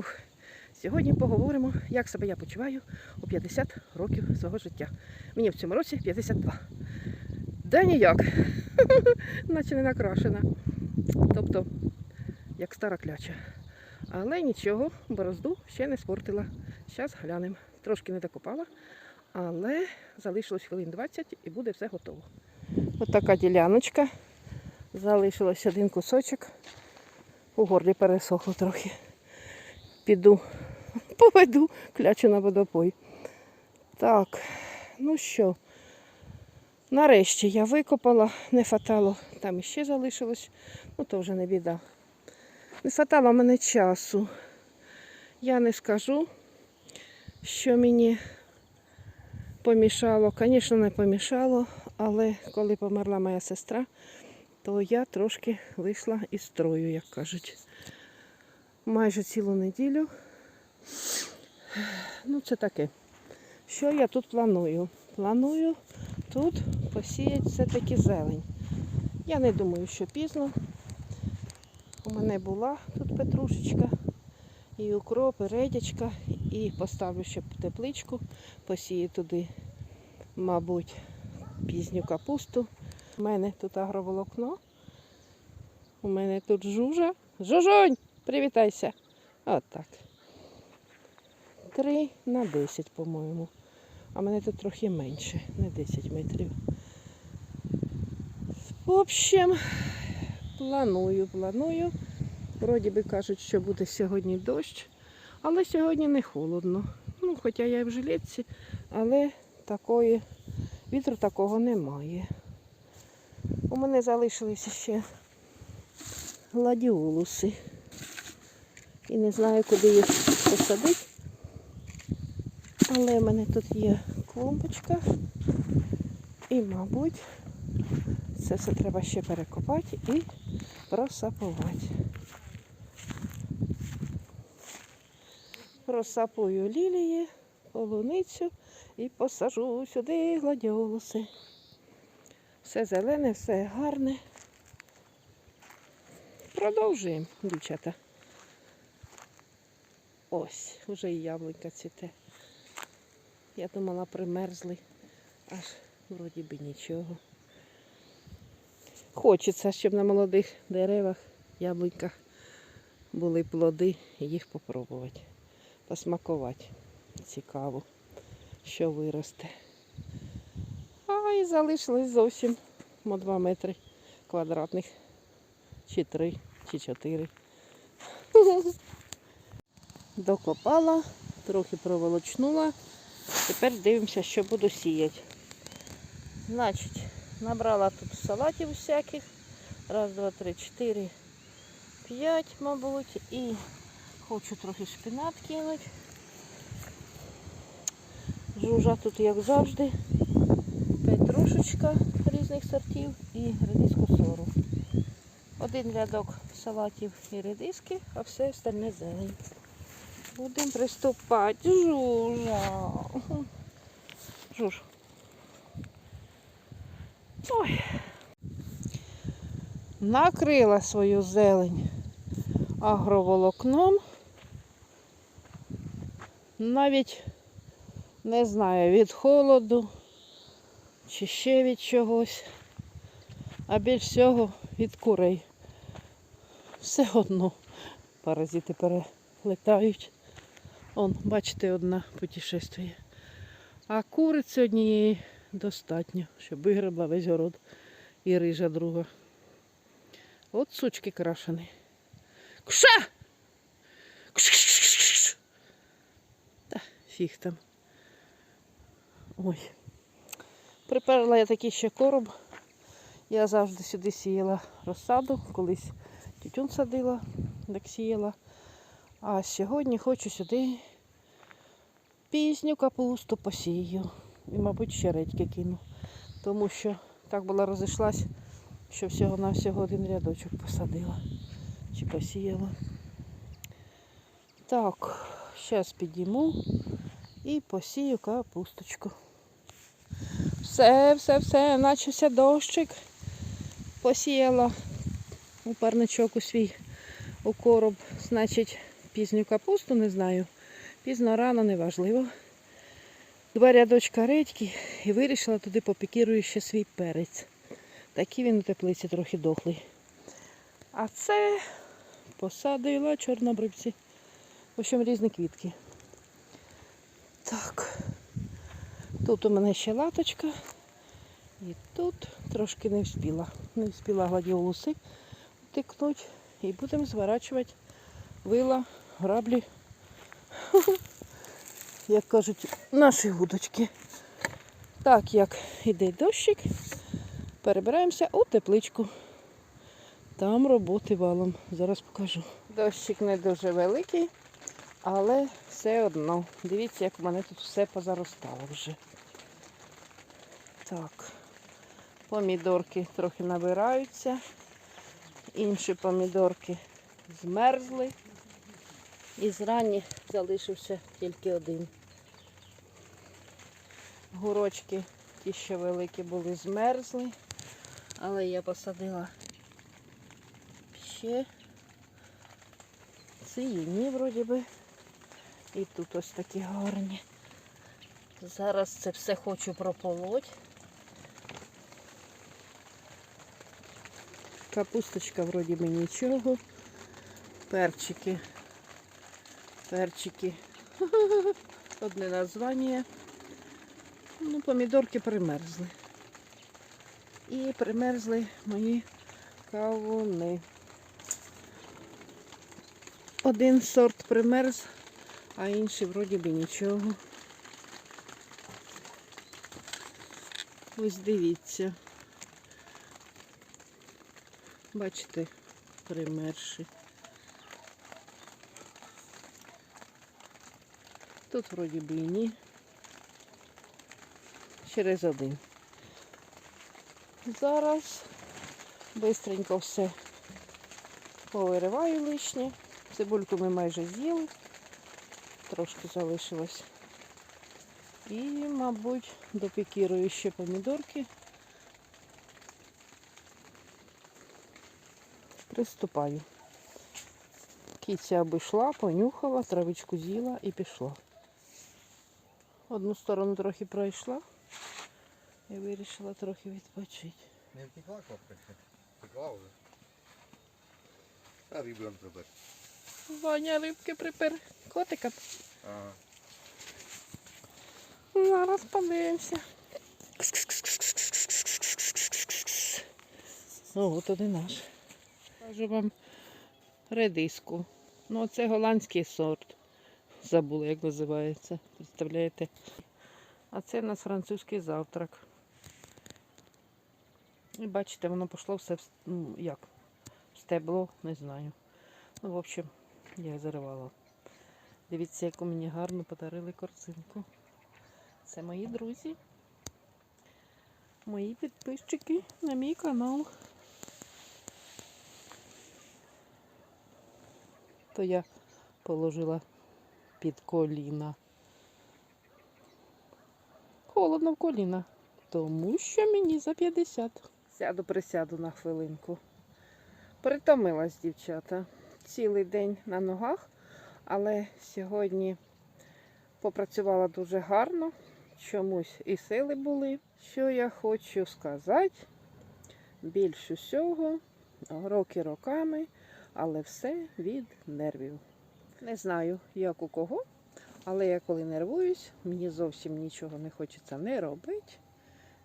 Фух. Сьогодні поговоримо, як себе я почуваю у 50 років свого життя. Мені в цьому році 52. Да ніяк. Наче не накрашена. Тобто, як стара кляча. Але нічого, борозду ще не спортила. Зараз глянемо. Трошки не докопала, але залишилось хвилин 20 і буде все готово. Ось така діляночка. Залишилось один кусочок. У горлі пересохло трохи. Піду, поведу клячу на водопой. Так, ну що, нарешті я викопала, не фатало, там іще залишилось, ну то вже не біда. Не фатало мене часу. Я не скажу, що мені помішало. Звісно, не помішало, але коли померла моя сестра, то я трошки вийшла із строю, як кажуть. Майже цілу неділю. Ну, це таке. Що я тут планую? Планую тут посіяти все-таки зелень. Я не думаю, що пізно. У мене була тут петрушечка, і укроп, і редячка, і поставлю ще тепличку, посію туди, мабуть, пізню капусту. У мене тут агроволокно. У мене тут жужа. Жужонь, привітайся. От так. 3 на 10, по-моєму. А мене тут трохи менше, не 10 метрів. В общем, планую, планую. Вроді би кажуть, що буде сьогодні дощ, але сьогодні не холодно. Ну, хоча я і в жилетці, але такої, вітру такого немає. У мене залишилися ще гладіолуси. І не знаю, куди їх посадити. Але в мене тут є клумбочка. І, мабуть, це все треба ще перекопати і просапувати. Просапую лілії, полуницю і посажу сюди гладіолуси. Все зелене, все гарне. Продовжуємо, дівчата. Ось, вже і яблунька цвіте. Я думала, примерзли, аж вроді би нічого. Хочеться, щоб на молодих деревах, яблуньках були плоди і їх попробувати. Посмакувати. Цікаво, що виросте. А і залишилось зовсім мо 2 метри квадратних. Чи 3, чи 4. Докопала, трохи проволочнула. Тепер дивимося, що буду сіяти. Значить, набрала тут салатів всяких. Раз, два, три, чотири, п'ять, мабуть. І хочу трохи шпинат кинути. Жужа тут, як завжди. Петрушечка різних сортів і редиску сору. Один рядок салатів і редиски, а все остальне зелень. Будемо приступати. Жужа. Жуж. Ой. Накрила свою зелень агроволокном. Навіть не знаю, від холоду чи ще від чогось, а більш всього від курей. Все одно паразити перелетають. Он, бачите, одна путешествує. А куриці однієї достатньо, щоб вигребла весь город і рижа друга. От сучки крашені. Кша! Кш-кш-кш-кш! Та фіг там. Ой. Приперла я такий ще короб. Я завжди сюди сіяла розсаду, колись тютюн садила, так сіяла. А сьогодні хочу сюди пізню капусту посію. І, мабуть, ще редьки кину. Тому що так була розійшлась, що всього на всього один рядочок посадила. Чи посіяла. Так, зараз підійму і посію капусточку. Все, все, все, начався дощик. Посіяла у парничок у свій у короб, значить, пізню капусту, не знаю. Пізно рано, неважливо. Два рядочка редьки і вирішила туди попікірую ще свій перець. Такий він у теплиці трохи дохлий. А це посадила чорнобривці. В общем, різні квітки. Так. Тут у мене ще латочка. І тут трошки не вспіла. Не вспіла гладіолуси тикнуть. І будемо зворачувати вила, граблі. Як кажуть, наші гудочки. Так як іде дощик, перебираємося у тепличку. Там роботи валом. Зараз покажу. Дощик не дуже великий, але все одно. Дивіться, як в мене тут все позаростало вже. Так, помідорки трохи набираються. Інші помідорки змерзли. І зрані залишився тільки один. Гурочки, ті, що великі були, змерзли. Але я посадила ще ці юні вроді би. І тут ось такі гарні. Зараз це все хочу прополоть. Капусточка вроді би нічого. Перчики. Перчики. Одне названня. Ну, помідорки примерзли. І примерзли мої кавуни. Один сорт примерз, а інший вроді би нічого. Ось дивіться. Бачите, примерші. Тут вроді би і ні. Через один. Зараз бистренько все повириваю лишнє. Цибульку ми майже з'їли, трошки залишилось. І, мабуть, допікірую ще помідорки. Приступаю. Кіця обійшла, понюхала, травичку з'їла і пішла. Одну сторону трохи пройшла і вирішила трохи відпочити. Не втекла копка? Втекла вже. А ріблем тепер. Ваня рибки припер котика. Ага. Зараз подивимося. О, от один наш. Кажу вам редиску. Ну, це голландський сорт. Забула, як називається. Представляєте? А це у нас французький завтрак. І бачите, воно пішло все в, ну, як? В стебло, не знаю. Ну, в общем, я заривала. Дивіться, яку мені гарно подарили корзинку. Це мої друзі. Мої підписчики на мій канал. То я положила під коліна. Холодно в коліна. Тому що мені за 50. Сяду, присяду на хвилинку. Притомилась, дівчата. Цілий день на ногах, але сьогодні попрацювала дуже гарно. Чомусь і сили були. Що я хочу сказати? Більш усього, роки роками, але все від нервів. Не знаю, як у кого, але я коли нервуюсь, мені зовсім нічого не хочеться не робити.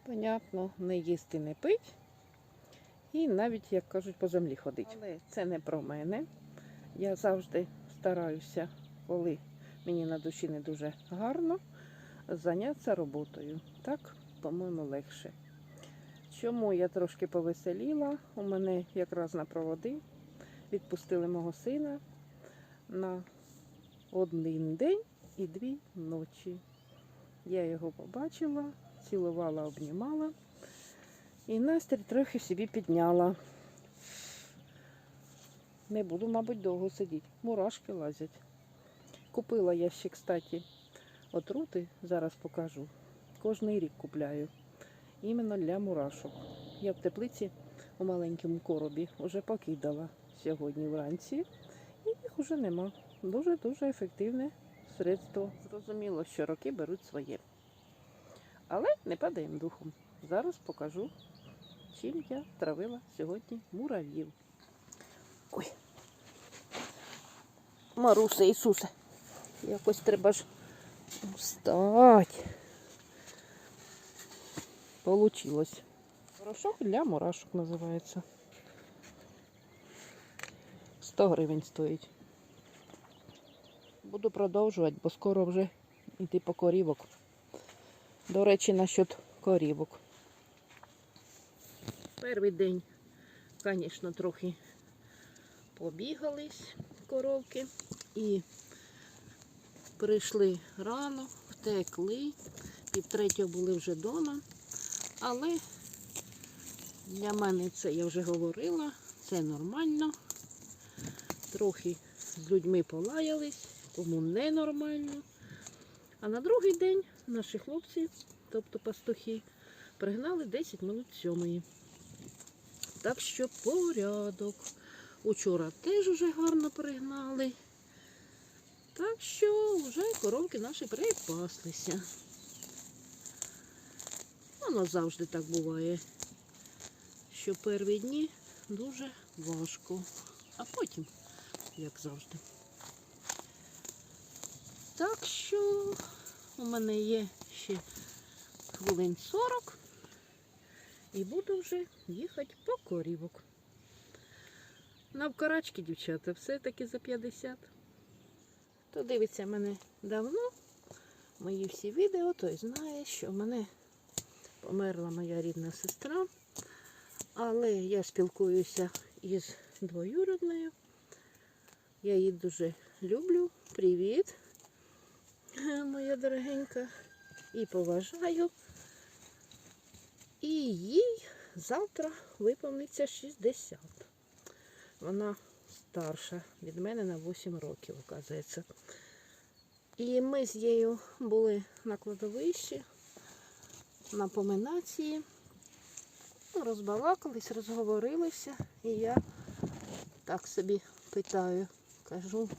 Понятно, не їсти, не пити. І навіть, як кажуть, по землі ходити. Але це не про мене. Я завжди стараюся, коли мені на душі не дуже гарно, зайнятися роботою. Так, по-моєму, легше. Чому я трошки повеселіла? У мене якраз на проводи відпустили мого сина на один день і дві ночі. Я його побачила, цілувала, обнімала і настрій трохи собі підняла. Не буду, мабуть, довго сидіти. Мурашки лазять. Купила я ще, кстати, отрути, зараз покажу. Кожний рік купляю. Іменно для мурашок. Я в теплиці у маленькому коробі вже покидала сьогодні вранці. І їх уже нема. дуже-дуже ефективне средство. Зрозуміло, що роки беруть своє. Але не падаємо духом. Зараз покажу, чим я травила сьогодні мурав'їв. Ой. Марусе Ісусе. Якось треба ж встать. Получилось. Порошок для мурашок називається. 100 гривень стоїть. Буду продовжувати, бо скоро вже йти по корівок. До речі, насчет корівок. Перший день, звісно, трохи побігались коровки і прийшли рано, втекли, пів третього були вже вдома. Але для мене це я вже говорила, це нормально. Трохи з людьми полаялись, кому ненормально. А на другий день наші хлопці, тобто пастухи, пригнали 10 минут сьомої. Так що порядок. Учора теж уже гарно пригнали. Так що вже коровки наші припаслися. Воно завжди так буває, що перші дні дуже важко, а потім, як завжди. Так що у мене є ще хвилин 40 і буду вже їхати по корівок. Навкарачки, дівчата, все-таки за 50. Хто дивиться мене давно, мої всі відео, той знає, що в мене померла моя рідна сестра. Але я спілкуюся із двоюродною. Я її дуже люблю. Привіт, моя дорогенька. І поважаю. І їй завтра виповниться 60. Вона старша від мене на 8 років, оказується. І ми з нею були на кладовищі, на поминації. Ну, Розбалакались, розговорилися, і я так собі питаю, кажу,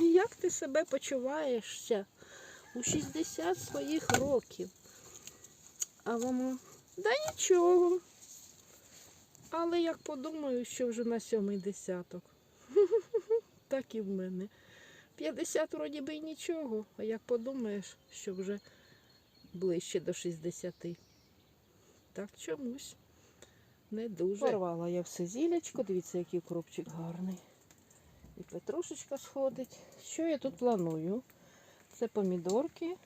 як ти себе почуваєшся у 60 своїх років? А вона, да нічого. Але як подумаю, що вже на сьомий десяток. Так і в мене. 50 вроді би і нічого, а як подумаєш, що вже ближче до 60. Так чомусь не дуже. Порвала я все зілячко, дивіться, який укропчик гарний. І петрушечка сходить. Що я тут планую? Це помідорки,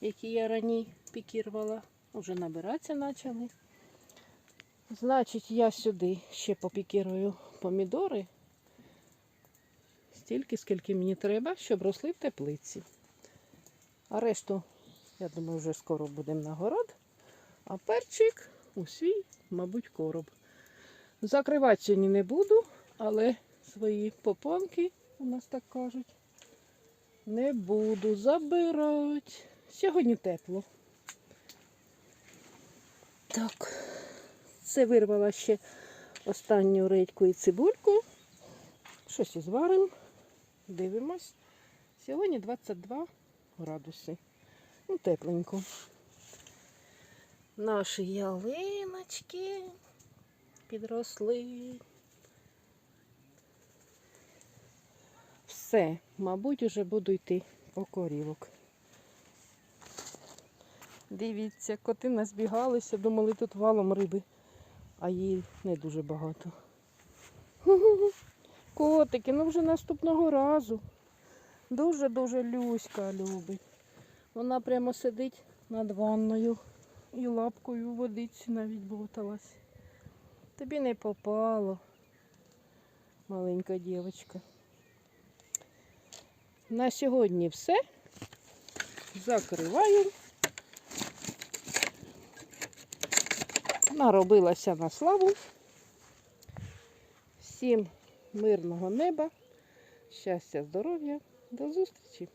які я рані пікірувала. Уже набиратися почали. Значить, я сюди ще попікірую помідори. Стільки, скільки мені треба, щоб росли в теплиці. А решту, я думаю, вже скоро будемо на город. А перчик у свій, мабуть, короб. Закривати сьогодні не буду, але свої попонки, у нас так кажуть, не буду забирати. Сьогодні тепло. Так, це вирвала ще останню редьку і цибульку. Щось із варимо. Дивимось. Сьогодні 22 градуси. Ну, тепленько. Наші ялиночки підросли. Все, мабуть, уже буду йти по корівок. Дивіться, коти назбігалися, думали, тут валом риби, а її не дуже багато. Котики, ну вже наступного разу. Дуже-дуже Люська любить. Вона прямо сидить над ванною і лапкою у водиці навіть бовталась. Тобі не попало, маленька дівчинка. На сьогодні все. Закриваю. Наробилася на славу. Всім мирного неба, щастя, здоров'я. До зустрічі!